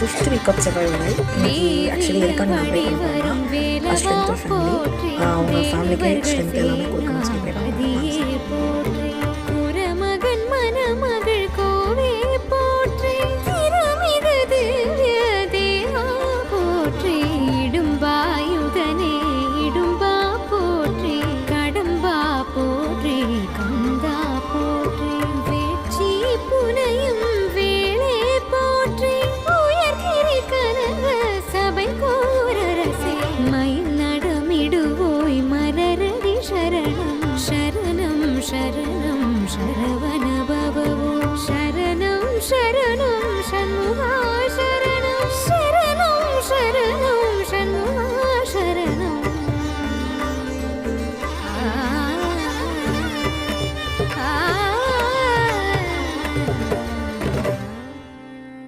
fifth week of செவ்வாய் இன்னைக்கு actually எதுக்காக நம்ம ப்ரே பண்ணுறோம்னா ஸ்ட்ரென்த் ஆஃப் ஃபேமிலி அவங்க ஃபேமிலிக்கு ஸ்ட்ரென்த் எல்லாமே கொடுக்கணும்னு சொல்லி ப்ரே பண்ணுறாங்க ശരണം ശരണം ശരണം ശരവണ ശരണം ശരണം ഷൺമുഖ